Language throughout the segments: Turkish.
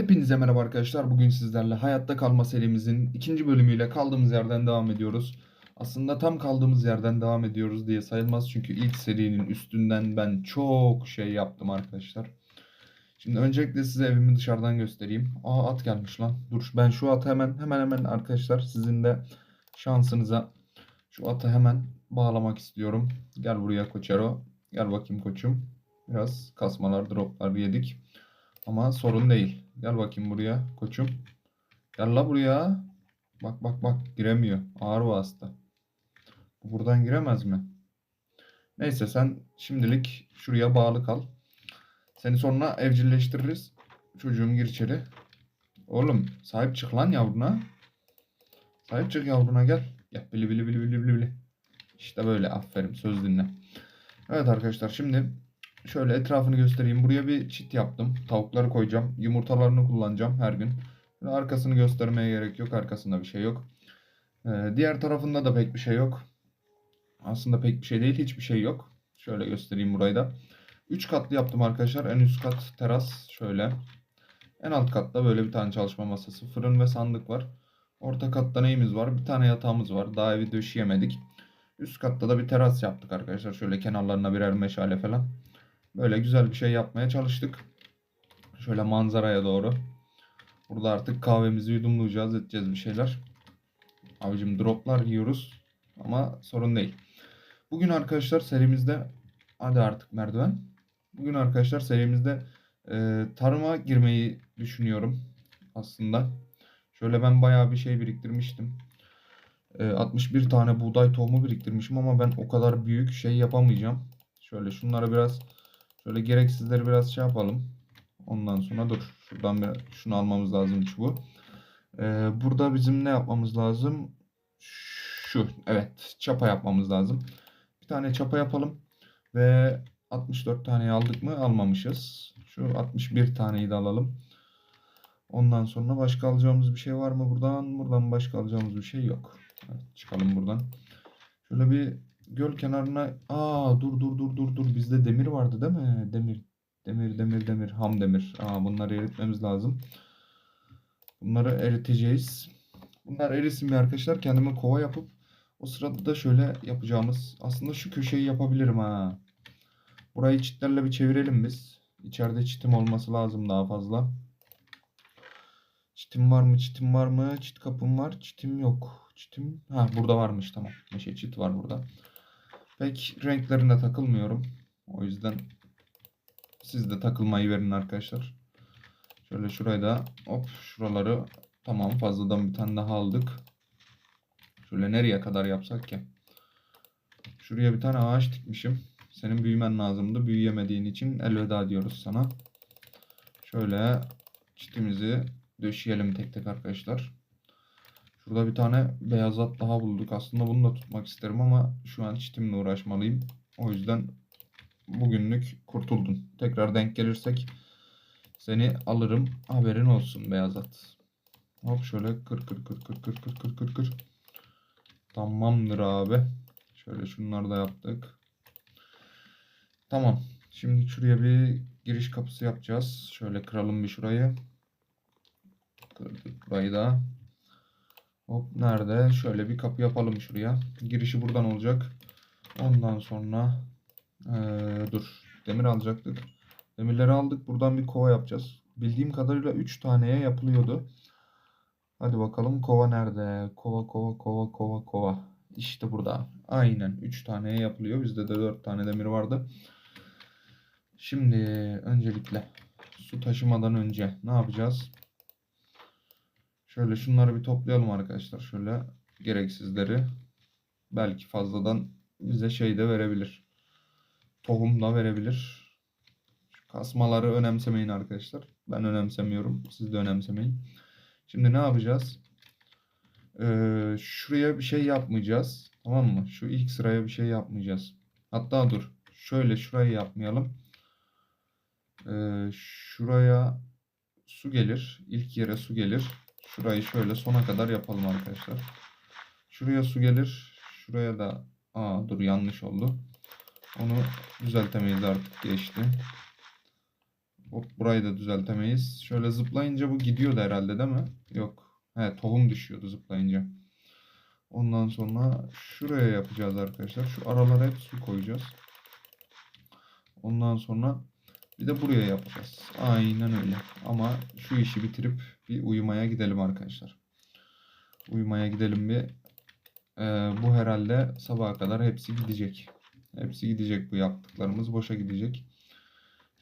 Hepinize merhaba arkadaşlar. Bugün sizlerle hayatta kalma serimizin ikinci bölümüyle kaldığımız yerden devam ediyoruz. Aslında tam kaldığımız yerden devam ediyoruz diye sayılmaz. Çünkü ilk serinin üstünden ben çok şey yaptım arkadaşlar. Şimdi öncelikle size evimi dışarıdan göstereyim. Aa at gelmiş lan. Dur ben şu atı hemen hemen hemen arkadaşlar sizin de şansınıza şu atı hemen bağlamak istiyorum. Gel buraya Koçero. Gel bakayım koçum. Biraz kasmalar droplar yedik. Ama sorun değil. Gel bakayım buraya koçum. Gel la buraya. Bak bak bak giremiyor. Ağır vasıta. Bu buradan giremez mi? Neyse sen şimdilik şuraya bağlı kal. Seni sonra evcilleştiririz. Çocuğum gir içeri. Oğlum sahip çık lan yavruna. Sahip çık yavruna gel. Bili bili bili bili bili bili. İşte böyle aferin söz dinle. Evet arkadaşlar şimdi Şöyle etrafını göstereyim. Buraya bir çit yaptım. Tavukları koyacağım. Yumurtalarını kullanacağım her gün. Arkasını göstermeye gerek yok. Arkasında bir şey yok. Ee, diğer tarafında da pek bir şey yok. Aslında pek bir şey değil. Hiçbir şey yok. Şöyle göstereyim burayı da. 3 katlı yaptım arkadaşlar. En üst kat teras şöyle. En alt katta böyle bir tane çalışma masası, fırın ve sandık var. Orta katta neyimiz var? Bir tane yatağımız var. Daha evi döşeyemedik. Üst katta da bir teras yaptık arkadaşlar. Şöyle kenarlarına birer meşale falan. Böyle güzel bir şey yapmaya çalıştık. Şöyle manzaraya doğru. Burada artık kahvemizi yudumlayacağız, edeceğiz bir şeyler. Abicim droplar yiyoruz ama sorun değil. Bugün arkadaşlar serimizde hadi artık merdiven. Bugün arkadaşlar serimizde e, tarıma girmeyi düşünüyorum aslında. Şöyle ben bayağı bir şey biriktirmiştim. E, 61 tane buğday tohumu biriktirmişim ama ben o kadar büyük şey yapamayacağım. Şöyle şunları biraz Şöyle gereksizleri biraz şey yapalım. Ondan sonra dur. Şuradan bir şunu almamız lazım çubuğu. Ee, burada bizim ne yapmamız lazım? Şu. Evet. Çapa yapmamız lazım. Bir tane çapa yapalım. Ve 64 taneyi aldık mı? Almamışız. Şu 61 taneyi de alalım. Ondan sonra başka alacağımız bir şey var mı buradan? Buradan başka alacağımız bir şey yok. Evet, çıkalım buradan. Şöyle bir göl kenarına aa dur dur dur dur dur bizde demir vardı değil mi? Demir demir demir demir ham demir. Aa bunları eritmemiz lazım. Bunları eriteceğiz. Bunlar erisin bir arkadaşlar. Kendime kova yapıp o sırada da şöyle yapacağımız aslında şu köşeyi yapabilirim ha. Burayı çitlerle bir çevirelim biz. İçeride çitim olması lazım daha fazla. Çitim var mı? Çitim var mı? Çit kapım var. Çitim yok. Çitim. Ha burada varmış tamam. Meşe çit var burada. Pek renklerine takılmıyorum. O yüzden siz de takılmayı verin arkadaşlar. Şöyle şurayı da hop şuraları tamam fazladan bir tane daha aldık. Şöyle nereye kadar yapsak ki? Şuraya bir tane ağaç dikmişim. Senin büyümen lazımdı. Büyüyemediğin için elveda diyoruz sana. Şöyle çitimizi döşeyelim tek tek arkadaşlar. Şurada bir tane beyaz at daha bulduk. Aslında bunu da tutmak isterim ama şu an çitimle uğraşmalıyım. O yüzden bugünlük kurtuldun. Tekrar denk gelirsek seni alırım. Haberin olsun beyaz at. Hop şöyle kır kır kır kır kır kır kır kır kır. Tamamdır abi. Şöyle şunları da yaptık. Tamam. Şimdi şuraya bir giriş kapısı yapacağız. Şöyle kıralım bir şurayı. Kırdık burayı da. Hop nerede? Şöyle bir kapı yapalım şuraya. Girişi buradan olacak. Ondan sonra ee, dur. Demir alacaktık. Demirleri aldık. Buradan bir kova yapacağız. Bildiğim kadarıyla 3 taneye yapılıyordu. Hadi bakalım kova nerede? Kova kova kova kova kova. İşte burada. Aynen 3 taneye yapılıyor. Bizde de 4 tane demir vardı. Şimdi öncelikle su taşımadan önce ne yapacağız? Şöyle şunları bir toplayalım arkadaşlar. Şöyle gereksizleri. Belki fazladan bize şey de verebilir. Tohum da verebilir. Şu kasmaları önemsemeyin arkadaşlar. Ben önemsemiyorum. Siz de önemsemeyin. Şimdi ne yapacağız? Ee, şuraya bir şey yapmayacağız. Tamam mı? Şu ilk sıraya bir şey yapmayacağız. Hatta dur. Şöyle şurayı yapmayalım. Ee, şuraya su gelir. İlk yere su gelir. Şurayı şöyle sona kadar yapalım arkadaşlar. Şuraya su gelir. Şuraya da aa dur yanlış oldu. Onu düzeltemeyiz artık geçti. Hop burayı da düzeltemeyiz. Şöyle zıplayınca bu gidiyordu herhalde değil mi? Yok. He tohum düşüyordu zıplayınca. Ondan sonra şuraya yapacağız arkadaşlar. Şu aralara hep su koyacağız. Ondan sonra bir de buraya yapacağız. Aynen öyle. Ama şu işi bitirip bir uyumaya gidelim arkadaşlar. Uyumaya gidelim bir. Ee, bu herhalde sabaha kadar hepsi gidecek. Hepsi gidecek bu yaptıklarımız. Boşa gidecek.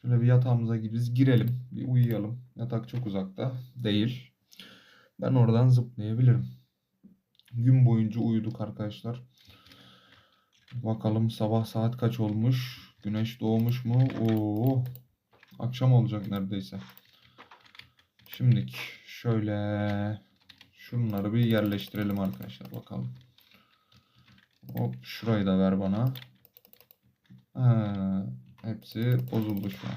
Şöyle bir yatağımıza biz girelim. Bir uyuyalım. Yatak çok uzakta değil. Ben oradan zıplayabilirim. Gün boyunca uyuduk arkadaşlar. Bakalım sabah saat kaç olmuş? Güneş doğmuş mu? Oo. Akşam olacak neredeyse. Şimdilik şöyle şunları bir yerleştirelim arkadaşlar bakalım. Hop şurayı da ver bana. Ha, hepsi bozuldu şu an.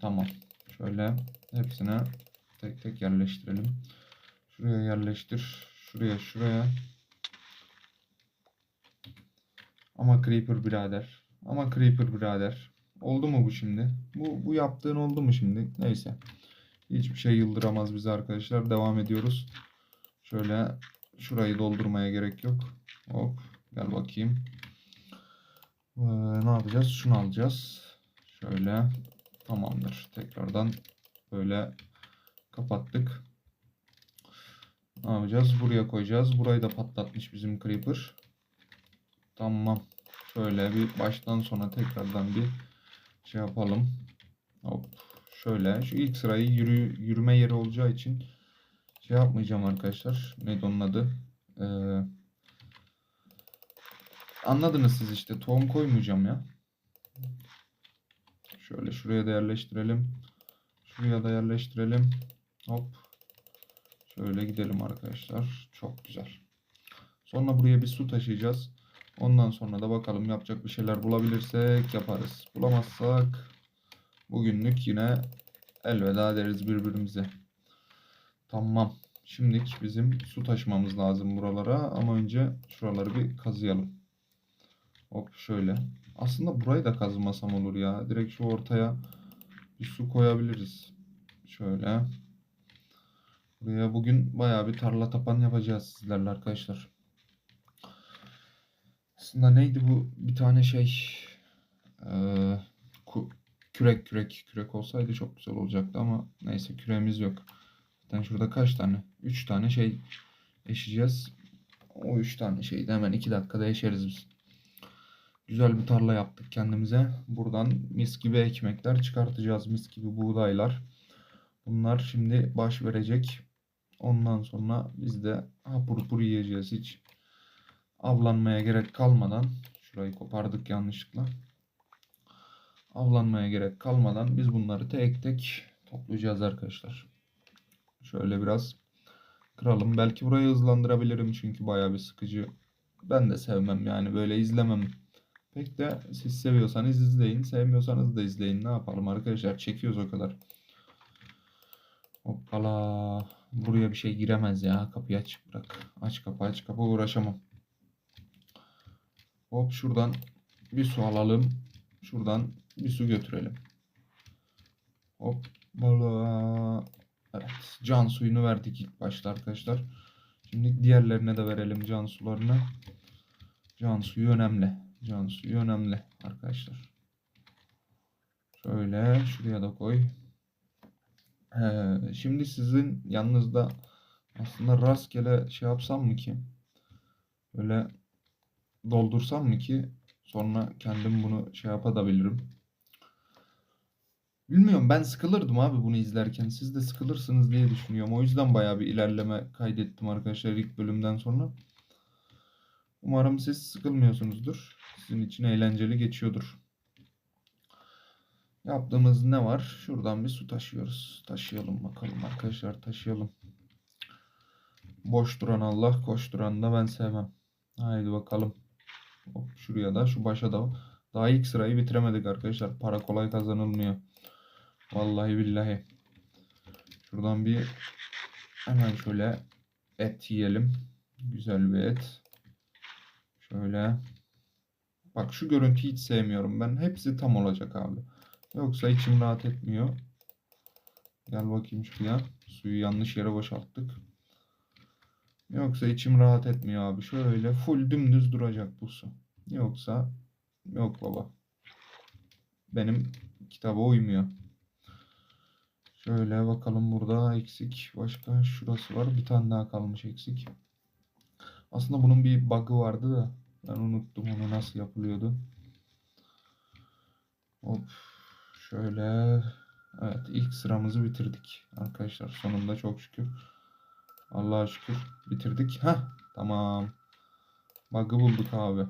Tamam. Şöyle hepsine tek tek yerleştirelim. Şuraya yerleştir. Şuraya şuraya. Ama Creeper birader. Ama Creeper birader. Oldu mu bu şimdi? Bu, bu yaptığın oldu mu şimdi? Neyse. Hiçbir şey yıldıramaz bizi arkadaşlar. Devam ediyoruz. Şöyle şurayı doldurmaya gerek yok. Hop. Gel bakayım. Ee, ne yapacağız? Şunu alacağız. Şöyle. Tamamdır. Tekrardan böyle kapattık. Ne yapacağız? Buraya koyacağız. Burayı da patlatmış bizim Creeper. Tamam. Şöyle bir baştan sona tekrardan bir şey yapalım. Hop. Şöyle. Şu ilk sırayı yürü, yürüme yeri olacağı için şey yapmayacağım arkadaşlar. Neydi onun adı? Ee, anladınız siz işte. Tohum koymayacağım ya. Şöyle şuraya da yerleştirelim. Şuraya da yerleştirelim. Hop. Şöyle gidelim arkadaşlar. Çok güzel. Sonra buraya bir su taşıyacağız. Ondan sonra da bakalım yapacak bir şeyler bulabilirsek yaparız. Bulamazsak bugünlük yine elveda deriz birbirimize. Tamam. Şimdilik bizim su taşımamız lazım buralara. Ama önce şuraları bir kazıyalım. Hop şöyle. Aslında burayı da kazımasam olur ya. Direkt şu ortaya bir su koyabiliriz. Şöyle. Buraya bugün bayağı bir tarla tapan yapacağız sizlerle arkadaşlar. Aslında neydi bu bir tane şey ee, kürek kürek kürek olsaydı çok güzel olacaktı ama neyse küreğimiz yok. Zaten şurada kaç tane? 3 tane şey eşeceğiz. O 3 tane şeyi de hemen 2 dakikada eşeriz biz. Güzel bir tarla yaptık kendimize. Buradan mis gibi ekmekler çıkartacağız. Mis gibi buğdaylar. Bunlar şimdi baş verecek. Ondan sonra biz de hapur hapur yiyeceğiz hiç. Avlanmaya gerek kalmadan. Şurayı kopardık yanlışlıkla. Avlanmaya gerek kalmadan biz bunları tek tek toplayacağız arkadaşlar. Şöyle biraz kıralım. Belki burayı hızlandırabilirim çünkü bayağı bir sıkıcı. Ben de sevmem yani böyle izlemem. Pek de siz seviyorsanız izleyin. Sevmiyorsanız da izleyin. Ne yapalım arkadaşlar? Çekiyoruz o kadar. Hoppala. Buraya bir şey giremez ya. Kapıyı açık bırak. Aç kapı aç kapı uğraşamam. Hop şuradan bir su alalım. Şuradan bir su götürelim. Hop. Evet. Can suyunu verdik ilk başta arkadaşlar. Şimdi diğerlerine de verelim can sularını. Can suyu önemli. Can suyu önemli arkadaşlar. Şöyle şuraya da koy. Ee, şimdi sizin yanınızda aslında rastgele şey yapsam mı ki? Böyle doldursam mı ki sonra kendim bunu şey yapabilirim. Bilmiyorum ben sıkılırdım abi bunu izlerken. Siz de sıkılırsınız diye düşünüyorum. O yüzden bayağı bir ilerleme kaydettim arkadaşlar ilk bölümden sonra. Umarım siz sıkılmıyorsunuzdur. Sizin için eğlenceli geçiyordur. Yaptığımız ne var? Şuradan bir su taşıyoruz. Taşıyalım bakalım arkadaşlar taşıyalım. Boş duran Allah, koşturan da ben sevmem. Haydi bakalım. Hop, şuraya da, şu başa da. Daha ilk sırayı bitiremedik arkadaşlar. Para kolay kazanılmıyor. Vallahi billahi. Şuradan bir hemen şöyle et yiyelim. Güzel bir et. Şöyle. Bak şu görüntüyü hiç sevmiyorum ben. Hepsi tam olacak abi. Yoksa içim rahat etmiyor. Gel bakayım şuraya. Suyu yanlış yere boşalttık. Yoksa içim rahat etmiyor abi. Şöyle full dümdüz duracak bu su. Yoksa yok baba. Benim kitaba uymuyor. Şöyle bakalım burada eksik. Başka şurası var. Bir tane daha kalmış eksik. Aslında bunun bir bug'ı vardı da ben unuttum onu nasıl yapılıyordu. Hop. Şöyle. Evet ilk sıramızı bitirdik arkadaşlar. Sonunda çok şükür. Allah'a şükür bitirdik. Heh tamam. Bug'ı bulduk abi.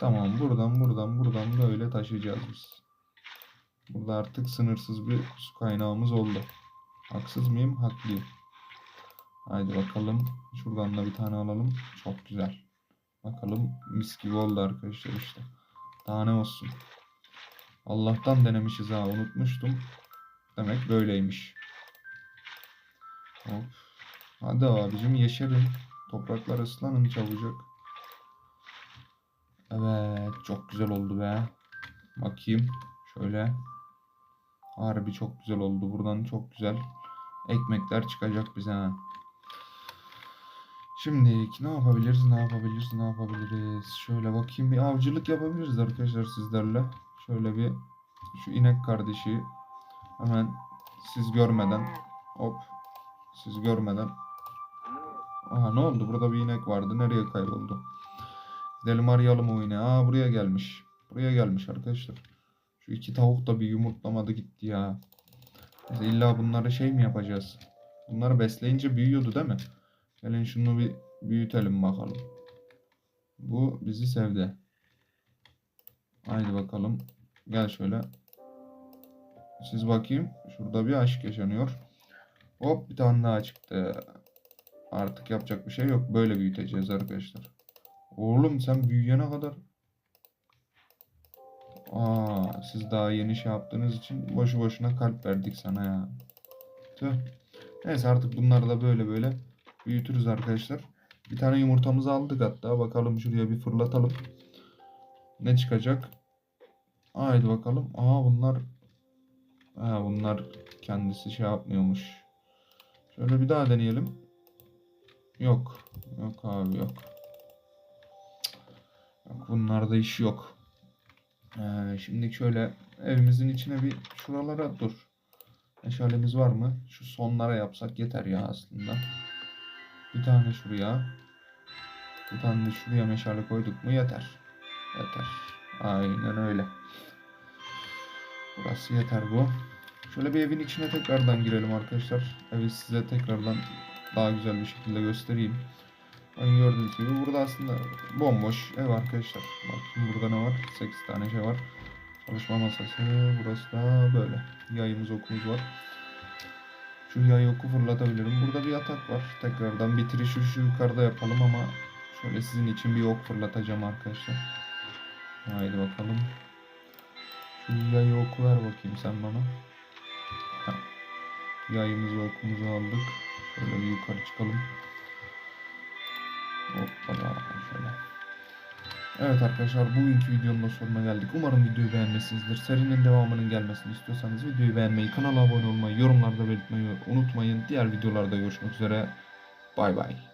Tamam buradan buradan buradan böyle taşıyacağız biz. Burada artık sınırsız bir su kaynağımız oldu. Haksız mıyım? Haklıyım. Haydi bakalım. Şuradan da bir tane alalım. Çok güzel. Bakalım mis gibi oldu arkadaşlar işte. Daha ne olsun. Allah'tan denemişiz ha unutmuştum. Demek böyleymiş. Hop. Hadi abicim yeşerin. Topraklar ıslanın çabucak. Evet çok güzel oldu be. Bakayım şöyle. Harbi çok güzel oldu. Buradan çok güzel ekmekler çıkacak bize ha. Şimdi ne yapabiliriz? Ne yapabiliriz? Ne yapabiliriz? Şöyle bakayım bir avcılık yapabiliriz arkadaşlar sizlerle. Şöyle bir şu inek kardeşi hemen siz görmeden hop siz görmeden Aha ne oldu? Burada bir inek vardı. Nereye kayboldu? Gidelim arayalım o ineği. Aa buraya gelmiş. Buraya gelmiş arkadaşlar. Şu iki tavuk da bir yumurtlamadı gitti ya. Neyse, illa bunları şey mi yapacağız? Bunları besleyince büyüyordu değil mi? Gelin şunu bir büyütelim bakalım. Bu bizi sevdi. Haydi bakalım. Gel şöyle. Siz bakayım. Şurada bir aşk yaşanıyor. Hop bir tane daha çıktı. Artık yapacak bir şey yok. Böyle büyüteceğiz arkadaşlar. Oğlum sen büyüyene kadar. Aa, siz daha yeni şey yaptığınız için boşu boşuna kalp verdik sana ya. Tüh. Neyse artık bunları da böyle böyle büyütürüz arkadaşlar. Bir tane yumurtamızı aldık hatta. Bakalım şuraya bir fırlatalım. Ne çıkacak? Haydi bakalım. Aa bunlar ha, bunlar kendisi şey yapmıyormuş. Şöyle bir daha deneyelim. Yok. Yok abi yok. Yok bunlarda iş yok. Ee, şimdi şöyle evimizin içine bir şuralara dur. Meşalemiz var mı? Şu sonlara yapsak yeter ya aslında. Bir tane şuraya. Bir tane de şuraya meşale koyduk mu yeter. Yeter. Aynen öyle. Burası yeter bu. Şöyle bir evin içine tekrardan girelim arkadaşlar. Evi size tekrardan daha güzel bir şekilde göstereyim. Hani gördüğünüz gibi burada aslında bomboş ev arkadaşlar. Bakın burada ne var? 8 tane şey var. Çalışma masası. Burası da böyle. Yayımız okumuz var. Şu yay oku fırlatabilirim. Burada bir yatak var. Tekrardan bitirişi şu yukarıda yapalım ama şöyle sizin için bir ok fırlatacağım arkadaşlar. Haydi bakalım. Şu yayı oku ver bakayım sen bana. Heh. Yayımızı okumuzu aldık. Şöyle bir yukarı çıkalım. Hoppala şöyle. Evet arkadaşlar bugünkü videonun da sonuna geldik. Umarım videoyu beğenmişsinizdir. Serinin devamının gelmesini istiyorsanız videoyu beğenmeyi, kanala abone olmayı, yorumlarda belirtmeyi unutmayın. Diğer videolarda görüşmek üzere. Bay bay.